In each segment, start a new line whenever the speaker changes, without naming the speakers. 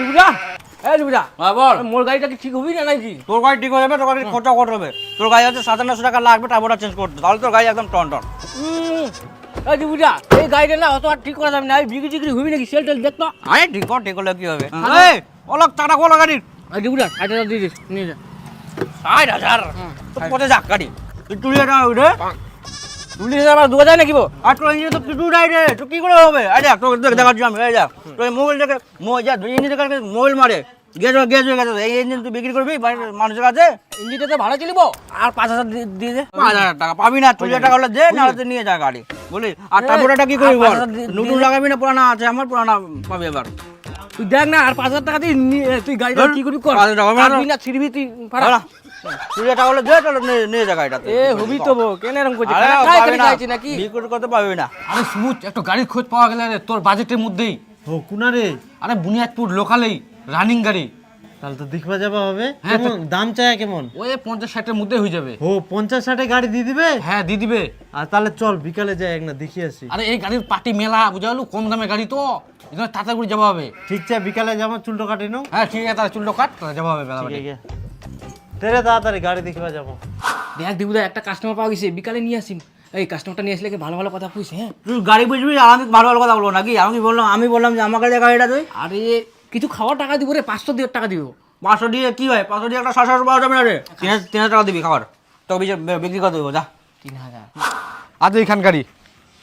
দিবুদা এ দিবুদা
হ্যাঁ বল।
মোর গাড়িটা কি ঠিক হবি না নাকি?
তোর গাড়ি ঠিক হয়ে যাবে তোর গাড়ি খরচা কত হবে? তোর গাড়ি আছে সাতান্নশো টাকা লাগবে টার্বোটা চেঞ্জ করতে। তাহলে তোর গাড়ি একদম টন টন।
হুম এ দিবুদা এই গাড়িটা না অত আর ঠিক করা যাবে না। এই বিক্রি টিক্রি হবি নাকি? সেল টেল দেখ তো।
আরে ঠিক কর ঠিক হলে কি হবে? এই অলক টাকা কোলা গাড়ির।
এই দিবুদা ষাট হাজার দিয়ে দিস নিয়ে যা।
ষাট হাজার। তো পথে যাক গাড়ি। তুই তুলি এটা উঠে
চল্লিশ হাজার আর দু হাজার না কি বো?
আর তোর ইঞ্জিন তো কিছু নাই রে। তো কি করে হবে? এই দেখ তোকে দেখ দেখাচ্ছি আমি এই দেখ। তোর মোবাইল দেখে মোবাইল যা দুই ইঞ্জিন দেখে মোবাইল মারে। গেজ গেজ হয়ে গেছে। এই ইঞ্জিন তুই বিক্রি করবি? মানুষের কাছে?
ইঞ্জিনটা ভাড়া চলিব আর পাঁচ হাজার দিয়ে- দিয়ে দে।
পাঁচ হাজার টাকা পাবি না তুই টাকা হলে দে না হলে নিয়ে যা গাড়ি। বলি আর টার্বোটা কি করবি বল?
পাঁচ হাজার দিয়ে-
নতুন লাগাবি না? পুরানা আছে আমার পুরানা পাবি এবার।
তুই দেখ না আর পাঁচ হাজার টাকা তুই
ধর,
কি করবি কর।
পাঁচ হাজার টাকা হবে না?
ছিড়বি তুই ভাড়া।
তুই টাকা দে তাহলে নিয়ে- নিয়ে যা গাড়িটা
এ হবি তো বো কেন এরকম করছিস?
আরে
খারাপ
পাবি
খাই নাকি?
বিক্রি করতে পাবি না।
আরে সুমুচ একটা গাড়ির খোঁজ পাওয়া গেলে রে তোর বাজেটের মধ্যেই।
ও কুনারে
আরে বুনিয়াদপুর লোকালেই রানিং গাড়ি।
তাহলে তো দেখবা যাবা হবে।
হ্যাঁ,
কেমন? দাম চায় কেমন?
ওই পঞ্চাশ ষাটের মধ্যে হয়ে যাবে।
ও পঞ্চাশ ষাটে গাড়ি দিয়ে দিবে?
হ্যাঁ দিয়ে দিবে।
আর তাহলে চল বিকালে যাই এক না দেখি আসি।
আরে এই গাড়ির পার্টি মেলা বুঝালু কম দামে গাড়ি তো। এই জন্য তাড়াতাড়ি যাওয়া হবে।
ঠিক চাই বিকালে যাব চুলটো কাটে নাও।
হ্যাঁ ঠিক আছে তাহলে চুলটা কাট তাহলে যাওয়া হবে বেলা
ঠিক আছে। তেরে তাড়াতাড়ি গাড়ি দেখবা যাব।
দেখ দিবুদা একটা কাস্টমার পাওয়া গেছে বিকালে নিয়ে আসিম। এই কাস্টমারটা নিয়ে আসলে কি ভালো ভালো কথা কইছে হ্যাঁ?
তুই গাড়ি বুঝবি আর আমি ভালো ভালো কথা বলব নাকি? আমি বললাম আমি বললাম যে আমার কাছে গাড়িটা তুই?
আরে কিছু খাওয়ার টাকা দিব রে পাঁচশো দিয়ে টাকা দিব।
পাঁচশো দিয়ে কি হয়? পাঁচশো দিয়ে একটা সাতশো পাওয়া যাবে না রে তিন হাজার তিন হাজার টাকা দিবি খাবার বিচ- বিক্রি করে দেবো যা।
তিন হাজার।
আজ এইখান গাড়ি।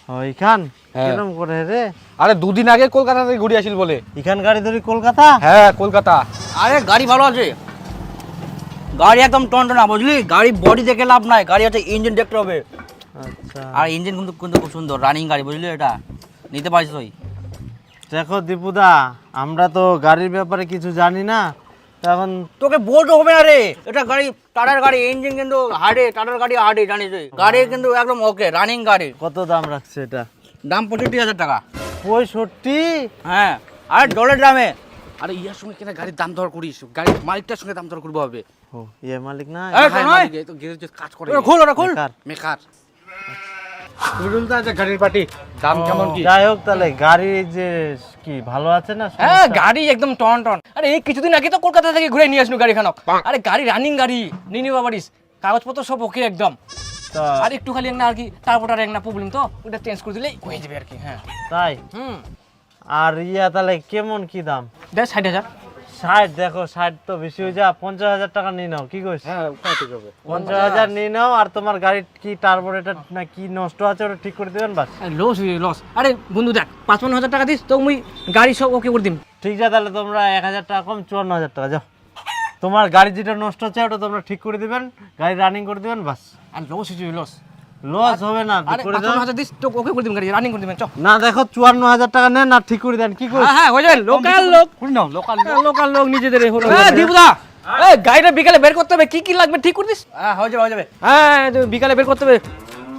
ও ইখান
হ্যাঁ।
কেরম করে রে?
আরে দুদিন আগে কলকাতা থেকে ঘুরে আসিল বলে।
এখান গাড়ি ধরি কলকাতা?
হ্যাঁ কলকাতা।
আরে গাড়ি ভালো আছে। গাড়ি একদম টন টনা বুঝলি? গাড়ি বডি দেখে লাভ নাই গাড়ি হচ্ছে ইঞ্জিন দেখতে হবে।
আচ্ছা।
আর ইঞ্জিন কিন্তু কিন্তু খুব সুন্দর রানিং গাড়ি বুঝলি এটা? নিতে পারিস তুই।
দেখো দীপুদা আমরা তো গাড়ির ব্যাপারে কিছু জানি না তো এখন
তোকে বলতে হবে না রে এটা গাড়ি টাটার গাড়ি ইঞ্জিন কিন্তু হার্ডে টাটার গাড়ি হার্ডে জানিস তুই? গাড়ি কিন্তু একদম ওকে রানিং গাড়ি।
কত দাম রাখছে এটা?
দাম পঁয়ষট্টি হাজার টাকা।
পঁয়ষট্টি?
হ্যাঁ আর ডলের দামে।
আরে ইয়ার সঙ্গে কেন গাড়ির দাম দর করিস? গাড়ির মালিকটার সঙ্গে দাম দর করব হবে
ও ইয়ে মালিক না?
এই,
হ্যাঁ,
নয়।
মালিক, এই তো গ্যারেজে কাজ করে।
খোল ওটা খোল।
বেকার।
মেকার গাড়ির পার্টি দাম কেমন কি?
যাই হোক তাহলে গাড়ি যে কি ভালো আছে না
হ্যাঁ গাড়ি একদম টন টন। আরে এই কিছুদিন আগে তো কলকাতা থেকে ঘুরে নিয়ে আসলো গাড়ি খানক আরে গাড়ি রানিং গাড়ি নিয়ে নিবা পারিস কাগজপত্র সব ওকে একদম।
তা
আর একটু খালি একটা আর কি তারপর আর একটা প্রবলেম তো ওটা চেঞ্জ করে দিলেই হয়ে যাবে আর কি হ্যাঁ।
তাই?
হুম।
আর ইয়া তাহলে কেমন কি দাম?
দেখ ষাট হাজার।
ষাট দেখো ষাট তো বেশি হয়ে যা পঞ্চাশ হাজার টাকা নিয়ে নাও কি কইস?
হ্যাঁ ঠিক
পঞ্চাশ হাজার নিয়ে নাও আর তোমার গাড়ির কি টার্বোরেটার না কি নষ্ট আছে ওটা ঠিক করে দিবেন বাস।
লস লস আরে বন্ধু দেখ পাঁচপান্ন হাজার টাকা দিস তো মুই গাড়ি সব ওকে করে দিম।
ঠিক আছে তাহলে তোমরা এক হাজার টাকা কম চুয়ান্ন হাজার টাকা যাও। তোমার গাড়ি যেটা নষ্ট হচ্ছে ওটা তোমরা ঠিক করে দিবেন গাড়ি রানিং করে দিবেন বাস।
আর লস হয়েছে লস
লস হবে না
আরে
করে দাও
পাঁচপান্ন হাজার দিস তো ওকে করে দিম গাড়ি রানিং করে দিবেন চ
না দেখো চুয়ান্ন হাজার টাকা নেন আর ঠিক করে দেন কি করিস?
হ্যাঁ হ্যাঁ হয়ে যাবে লোকাল লোক।
শুনি না লোকাল
লোকাল লোক। নিজেদের হলো। হ্যাঁ দীপুদা এই গাড়িটা বিকালে বের করতে হবে কি কি লাগবে ঠিক করে দিস?
হ্যাঁ হয়ে যাবে হয়ে যাবে।
হ্যাঁ বিকালে বের করতে হবে।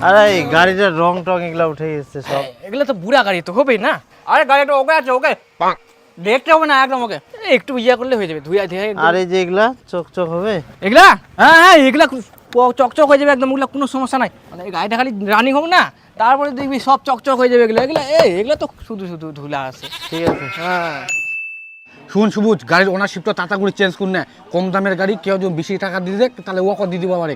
আরে এই গাড়িটার রং টং এগুলা উঠে গেছে সব।
এগুলো তো বুড়া গাড়ি তো হবেই না?
আরে গাড়িটা ওকে আছে ওকে। দেখতে হবে না একদম ওকে।
একটু ইয়া করলে হয়ে যাবে ধুইয়া ধুইয়া।
আর এই যে এগুলা চোখ চোখ হবে?
এগুলা? হ্যাঁ হ্যাঁ এগুলা চকচক হয়ে যাবে একদম ওগুলো কোনো সমস্যা নাই। মানে এই গাড়িটা খালি রানিং হোক না তারপরে দেখবি সব চকচক হয়ে যাবে এগুলো। এগুলো এই এগুলো তো শুধু শুধু ধুলা আছে।
ঠিক আছে
হ্যাঁ।
শুন সবুজ গাড়ির ওনারশিপটা তাড়াতাড়ি চেঞ্জ করুন না। কম দামের গাড়ি কেউ যদি বেশি টাকা দিয়ে দেয় তাহলে ও দিয়ে দিব আবার।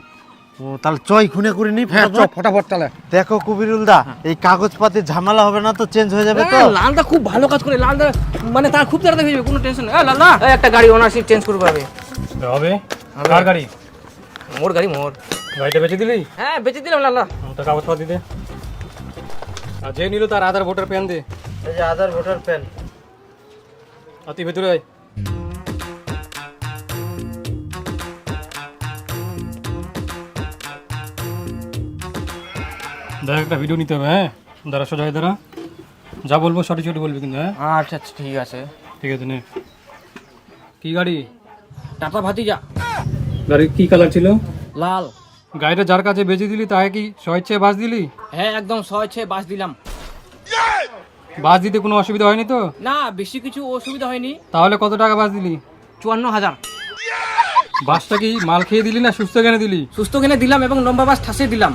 ও তাহলে চই খুনে করে নি
হ্যাঁ ফটাফট। তাহলে।
দেখো কবিরুল দা এই কাগজপাতি ঝামেলা হবে না তো চেঞ্জ হয়ে যাবে তো?
হ্যাঁ, লালদা খুব ভালো কাজ করে লালদা মানে তার খুব তাড়াতাড়ি হয়ে যাবে কোনো টেনশন নেই। লালদা। একটা গাড়ি ওনারশিপ চেঞ্জ করবে হবে?
হবে। কার গাড়ি?
মোর গাড়ি মোর।
গাড়িটা বেচে দিলি?
হ্যাঁ বেঁচে দিলাম লালদা
তো কাগজপাতি দে। আর যে নিল তার আধার ভোটার প্যান দে।
এই যে আধার ভোটার প্যান।
আর তুই ভেতরে আয়। দেখ একটা ভিডিও নিতে হবে হ্যাঁ? দাঁড়া সোজা হয়ে দাঁড়া। যা বলব সঠিক সঠিক বলবি কিন্তু হ্যাঁ
আচ্ছা আচ্ছা ঠিক আছে।
ঠিক আছে নে। কি গাড়ি?
টাটা ভাতিজা।
গাড়ি কি কালার ছিল?
লাল।
গাড়িটা যার কাছে বেচে দিলি তাকে কি স্বেচ্ছায় বাস দিলি?
হ্যাঁ একদম ছয় ছয় বাস দিলাম।
বাস দিতে কোনো অসুবিধা হয়নি তো?
না বেশি কিছু অসুবিধা হয়নি।
তাহলে কত টাকা বাস দিলি?
চুয়ান্ন হাজার।
বাসটা কি মাল খেয়ে দিলি না সুস্থ জ্ঞানে দিলি?
সুস্থ কিনে দিলাম এবং লম্বা বাস ঠাসে দিলাম।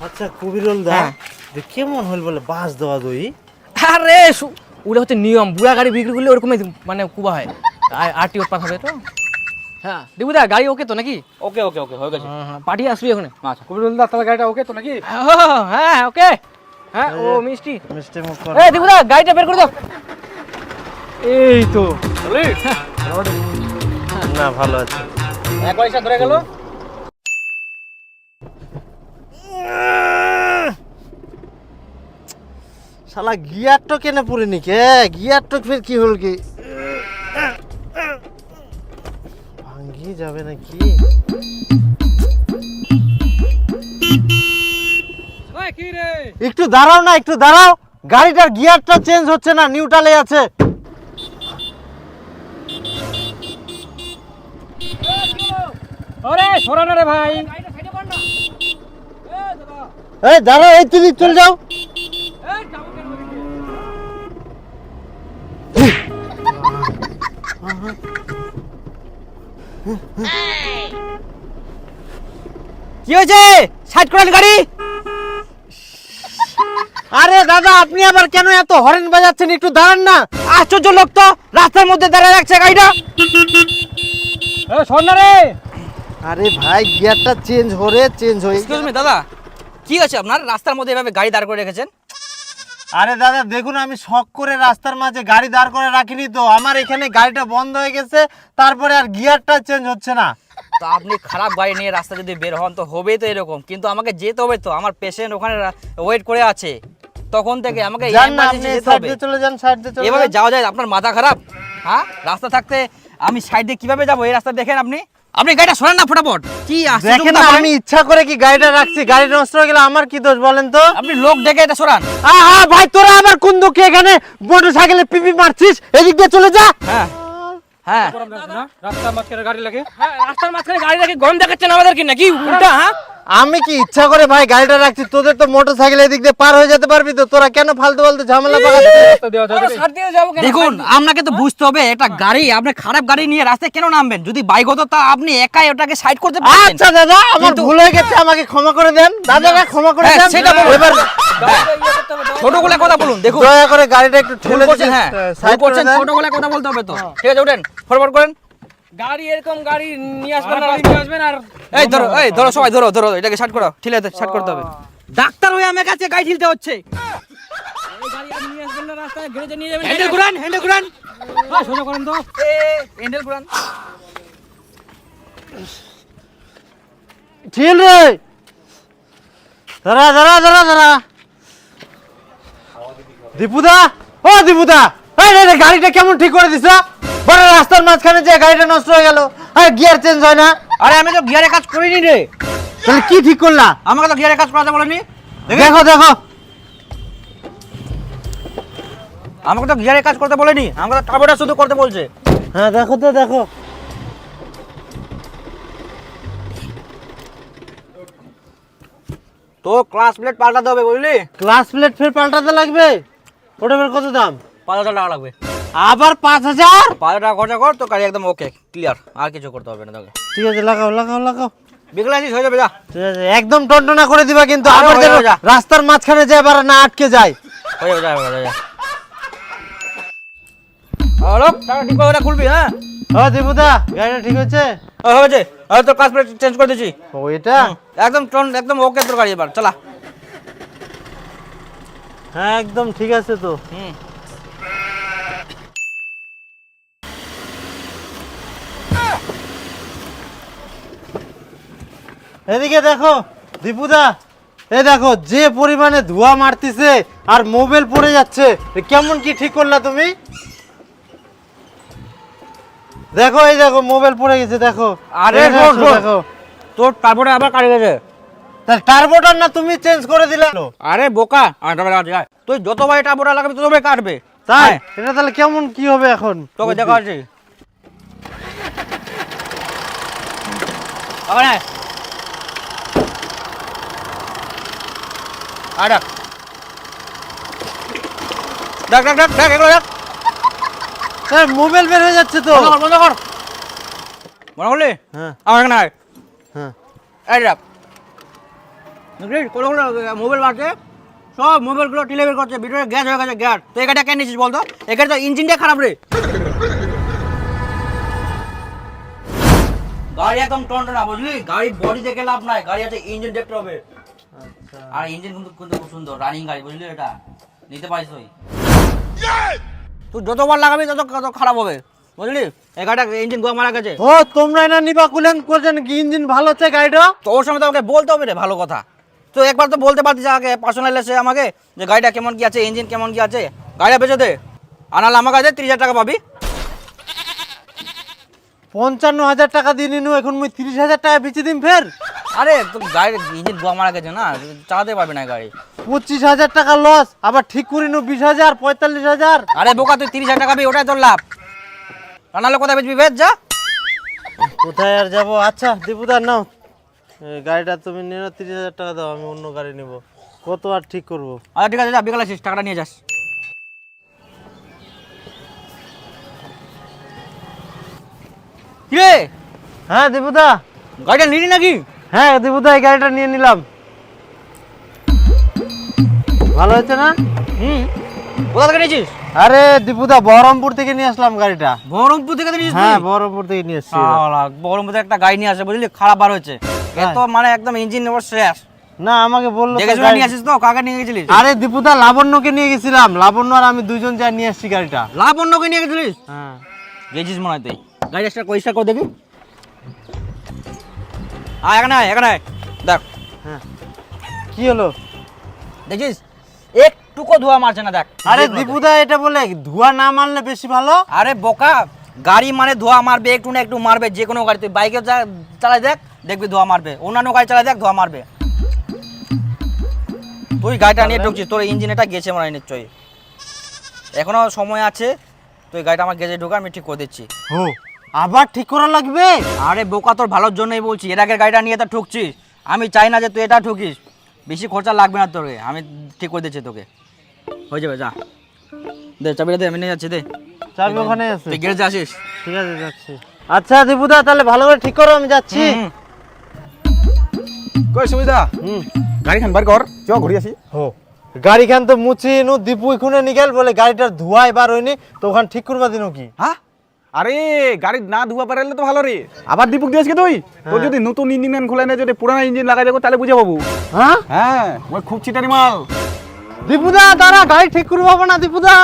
আচ্ছা কবিরুল দা
হ্যাঁ।
কেমন হল বলে বাস দেওয়া দই?
আরে সু- ওটা হচ্ছে নিয়ম। বুড়া গাড়ি বিক্রি করলে ওরকমই মানে কুবা হয়। আর টি পাস হবে তো? হ্যাঁ। দেবুদা গাড়ি ওকে তো নাকি?
ওকে ওকে ওকে হয়ে গেছে।
হ্যাঁ হ্যাঁ পার্টি আসবি ওখানে
আচ্ছা
কবিরুল দা তাহলে গাড়িটা ওকে তো নাকি?
হ্যাঁ, হ্যাঁ ওকে। হ্যাঁ ও মিষ্টি।
মিষ্টি মুখ কর।
এই দেবুদা গাড়িটা বের করে দাও। এই তো।
না ভালো আছে।
এক পয়সা ধরে গেল।
শালা গিয়ার তো কেনে পড়িনি কে? গিয়ার তো ফের কি হল কি? ভাঙ্গি যাবে নাকি? একটু দাঁড়াও না একটু দাঁড়াও। গাড়িটার গিয়ারটা চেঞ্জ হচ্ছে না নিউট্রালে আছে।
রে ভাই।
এই দাঁড়াও এই তুমি চলে যাও।
কি হয়েছে? সাইড করেন গাড়ি।
আরে দাদা আপনি আবার কেন এত হরেন বাজাচ্ছেন? একটু দাঁড়ান না।
আশ্চর্য লোক তো রাস্তার মধ্যে দাঁড়ায় রাখছে গাড়িটা।
এ সর না রে।
আরে ভাই গিয়ারটা চেঞ্জ হরে চেঞ্জ হয়ে
এক্সকিউজ মি দাদা কি আছে আপনার? রাস্তার মধ্যে এভাবে গাড়ি দাঁড় করে রেখেছেন?
আরে দাদা দেখুন আমি শখ করে রাস্তার মাঝে গাড়ি দাঁড় করে রাখিনি তো। আমার এখানে গাড়িটা বন্ধ হয়ে গেছে তারপরে আর গিয়ারটা চেঞ্জ হচ্ছে না।
তো আপনি খারাপ গাড়ি নিয়ে রাস্তা যদি বের হন তো হবেই তো এরকম। কিন্তু আমাকে যেতে হবে তো আমার পেশেন্ট ওখানে ওয়েট করে আছে। তখন থেকে আমাকে এভাবে যাওয়া যায়? আপনার মাথা খারাপ? হ্যাঁ? রাস্তা থাকতে আমি সাইড কীভাবে যাব? এই রাস্তা দেখেন আপনি। আপনি গাড়িটা সরান না ফটাফট। কি
দেখেন। আমি ইচ্ছা করে কি গাড়িটা রাখছি? গাড়ি নষ্ট হয়ে গেলে আমার কি দোষ বলেন তো?
আপনি লোক ডেকে এটা সরান।
আহা ভাই তোরা আবার কোন দুঃখে এখানে মোটর সাইকেলে পিপি মারছিস? এদিক দিয়ে চলে যা।
হ্যাঁ। হ্যাঁ।
রাস্তার মাঝখানে গাড়ি লাগে?
হ্যাঁ রাস্তার মাঝখানে গাড়ি গরম দেখাচ্ছেন আমাদেরকে নাকি? উল্টা হ্যাঁ?
আমি কি ইচ্ছা করে ভাই গাড়িটা রাখছি? তোদের তো মোটর সাইকেল এদিক দিয়ে পার হয়ে যেতে পারবি তো? তোরা কেন ফালতু ফালতু ঝামেলা পাকাচ্ছিস?
দেখুন আপনাকে তো বুঝতে হবে এটা গাড়ি আপনি খারাপ গাড়ি নিয়ে রাস্তায় কেন নামবেন? যদি বাইক হতো তা আপনি একাই ওটাকে সাইড করতে পারতেন।
আচ্ছা দাদা আমার ভুল হয়ে গেছে আমাকে ক্ষমা করে দেন। দাদারা ক্ষমা করে
হ্যাঁ,
দেন।
সেটা।
এবার
ছোটগুলা কথা বলুন দেখুন।
দয়া করে গাড়িটা একটু ঠেলে দিন
হ্যাঁ।
সাইড
করছেন ছোটগুলা কথা বলতে হবে তো। ঠিক আছে উঠেন ফরওয়ার্ড করেন।
গাড়ি এরকম গাড়ি নিয়ে আসবেন না
নিয়ে আসবেন আর
এই ধরো এই ধরো সবাই ধরো ধরো এটাকে শার্ট করো। ঠিলে শার্ট করতে হবে। ডাক্তার হয়ে আমার কাছে গাড়ি ঠিলতে হচ্ছে।
এই গাড়ি আপনি নিয়ে আসবেন না রাস্তায় গ্যারেজে নিয়ে যাবেন।
হ্যান্ডেল ঘুরান হ্যান্ডেল ঘুরান।
হ্যাঁ, সোজা করেন তো।
এ হ্যান্ডেল ঘুরান।
ঠিক রে! দাঁড়া দাঁড়া দাঁড়া দাঁড়া দীপুদা ও দীপুদা। এই রে রে, গাড়িটা কেমন ঠিক করে দিছ? বড় রাস্তার মাঝখানে যে গাড়িটা নষ্ট হয়ে গেল আর গিয়ার চেঞ্জ হয় না।
আরে আমি তো গিয়ারে কাজ করিনি রে।
তাহলে কি ঠিক করলা?
আমাকে তো গিয়ারে কাজ করাতে বলেনি।
দেখো দেখো।
আমাকে তো গিয়ারে কাজ করতে বলেনি। আমাকে তো টার্বোটা শুধু করতে বলছে।
হ্যাঁ দেখো তো দেখো।
তো ক্লাস প্লেট পাল্টাতে হবে বুঝলি?
ক্লাস প্লেট ফের পাল্টাতে লাগবে? ওটা ফের কত দাম?
পাঁচ হাজার টাকা লাগবে।
আবার পাঁচ হাজার?
হাজার টাকা খরচা কর তো গাড়ি একদম ওকে ক্লিয়ার আর কিছু করতে হবে না তোকে।
ঠিক আছে লাগাও লাগাও লাগাও।
হয়ে যাবে যা।
ঠিক আছে একদম টনটনা করে দিবা কিন্তু আবার যেন রাস্তার মাঝখানে যে আবার না আটকে যায়।
হয়ে যাবে যা হয়ে যাবে, যা। হ্যালো টাকা ঠিক করে খুলবি হ্যাঁ?
দীপুদা গাড়িটা ঠিক হচ্ছে
ও, হয়েছে আর তোর ক্লাস প্লেট চেঞ্জ করে দিয়েছি।
ও এটা?
একদম টন একদম ওকে তোর গাড়ি এবার চলা।
হ্যাঁ একদম ঠিক আছে তো।
হুম।
এদিকে দেখো দীপুদা এ দেখো যে পরিমাণে ধোঁয়া মারতিছে আর মোবাইল পড়ে যাচ্ছে কেমন কি ঠিক করলা তুমি? দেখো এই দেখো মোবাইল পড়ে গেছে দেখো।
আরে
দেখো,
তোর তারপরে আবার কাটে গেছে
টার্বোটার না তুমি চেঞ্জ করে দিলে।
আরে বোকা। তুই যতবার এটা বোটা লাগাবি ততবার কাটবে।
তাই? এটা তাহলে কেমন কি হবে এখন?
তোকে দেখা আছে আবার আয় ডাক ডাক ডাক ডাক ডাক এগুলো ডাক
স্যার মোবাইল বের হয়ে যাচ্ছে তো।
বন্ধ কর বন্ধ কর। মনে করলি
হ্যাঁ।
আমার এখানে আয়।
হ্যাঁ।
এই ডাক কোনো কোনো মোবাইল মারছে সব মোবাইলগুলো টিলেবের করছে। ভিতরে গ্যাস হয়ে গেছে গ্যাস। তো গাড়িটা কেন নিয়েছিস বলতো? এখানে তো ইঞ্জিনটা খারাপ রে। গাড়ি একদম টন্ট না বুঝলি? গাড়ি বডি দেখে লাভ নাই। গাড়ি আছে ইঞ্জিন দেখতে হবে। আর ইঞ্জিন কিন্তু কিন্তু খুব সুন্দর রানিং গাড়ি বুঝলি এটা? নিতে পারিস তুই তুই যতবার লাগাবি তত তত খারাপ হবে বুঝলি? এই গাড়িটা ইঞ্জিন গোয়া মারা গেছে।
ও তোমরা না নিবা কুলেন করছেন কি ইঞ্জিন ভালো হচ্ছে গাড়িটা?
তো ওর সময় তো আমাকে বলতে হবে রে ভালো কথা। তো একবার তো বলতে পারতিস আগে পার্সোনাল এসে আমাকে যে গাড়িটা কেমন কি আছে ইঞ্জিন কেমন কি আছে। গাড়িটা বেঁচে দে। আর নাহলে আমার কাছে তিরিশ হাজার টাকা পাবি।
পঞ্চান্ন হাজার টাকা দিয়ে নিনু এখন মুই তিরিশ হাজার টাকা বেচে দিম ফের।
আরে তো গাড়ির ইঞ্জিন গোয়া মারা গেছে না চালাতে পারবি না গাড়ি
পঁচিশ হাজার টাকা লস আবার ঠিক করে নু বিশ হাজার পঁয়তাল্লিশ হাজার।
আরে বোকা তুই তিরিশ হাজার টাকা পাবি ওটাই তোর লাভ। আর নাহলে কোথায় বেচবি বেচ যা।
কোথায় আর যাব? আচ্ছা দীপুদার নাও। এই গাড়িটা তুমি নিয়ে নাও তিরিশ হাজার টাকা দাও আমি অন্য গাড়ি নেব। কত আর ঠিক করব?
আচ্ছা ঠিক আছে যা বিকালে আসিস টাকাটা নিয়ে যাস। কিরে
হ্যাঁ দীপুদা।
গাড়িটা নিলি নাকি?
হ্যাঁ দীপুদা এই গাড়িটা নিয়ে নিলাম। ভালো হয়েছে না?
হুম। কোথা থেকে নিয়েছিস
আরে দীপুদা বহরমপুর থেকে নিয়ে আসলাম গাড়িটা।
বহরমপুর থেকে
হ্যাঁ বহরমপুর থেকে নিয়ে এসছি।
বহরমপুরে একটা গাড়ি নিয়ে আসে বুঝলি খারাপ বার হয়েছে। এত মানে একদম ইঞ্জিন নেবার শেষ
না আমাকে বলল
নিয়ে আসিস তো? কাকে নিয়ে গেছিলিস?
আরে দীপুদা লাবণ্যকে নিয়ে গেছিলাম। লাবণ্য আর আমি দুইজন যা নিয়ে আসছি গাড়িটা।
লাভ অন্যকে নিয়ে গেছিলিস?
হ্যাঁ।
গেছিস মনে হয় গাড়ি একটা পরিষ্কার করে দেখি আয় এখানে আয় এখানে আয়। দেখ।
হ্যাঁ। কি হলো?
দেখিস? একটুকো ধোয়া মারছে না দেখ।
আরে দীপুদা এটা বলে ধোয়া না মারলে বেশি ভালো?
আরে বোকা গাড়ি মানে ধোয়া মারবে একটু না একটু মারবে যে কোনো গাড়ি। তুই বাইকে চালাই দেখ দেখবি ধোয়া মারবে। অন্যান্য গাড়ি চালাই দেখ ধোয়া মারবে। তুই গাড়িটা নিয়ে ঢুকছিস তোর ইঞ্জিন এটা গেছে মনে হয় নিশ্চয়ই। এখনও সময় আছে তুই গাড়িটা আমার গেজে ঢুকা আমি ঠিক করে দিচ্ছি।
ও আবার ঠিক করা লাগবে?
আরে বোকা তোর ভালোর জন্যই বলছি। এর আগের গাড়িটা নিয়ে তা ঠুকছিস। আমি চাই না যে তুই এটা ঠুকিস। বেশি খরচা লাগবে না তোকে আমি ঠিক করে দিচ্ছি তোকে। হয়ে যাবে যা। দে চাবিটা দে আমি নিয়ে যাচ্ছি দে।
চাবি ওখানে আছে।
তুই গেজে আসিস?
ঠিক আছে যাচ্ছি। আচ্ছা দীপুদা তাহলে ভালো করে ঠিক করো আমি যাচ্ছি।
কই সুবিধা?
হুম।
গাড়িখান বার কর। চ ঘুরি আসি।
হো। গাড়িখান তো মুছি নু দীপু এখানে নিগেল বলে গাড়িটার ধোয়া এবার হয়নি। তো ওখানে ঠিক করবা দিন কি?
হ্যাঁ? আরে গাড়ি না ধুয়া পারলে তো ভালো রে। আবার দীপক দিয়েছে তুই? তোর যদি নতুন ইঞ্জিন খুলে না যদি পুরানো ইঞ্জিন লাগাই দেবো তাহলে বুঝে পাবো।
হ্যাঁ?
হ্যাঁ ওই খুব চিটারি মাল।
দীপুদা দাঁড়া গাড়ি ঠিক করব না দীপুদা।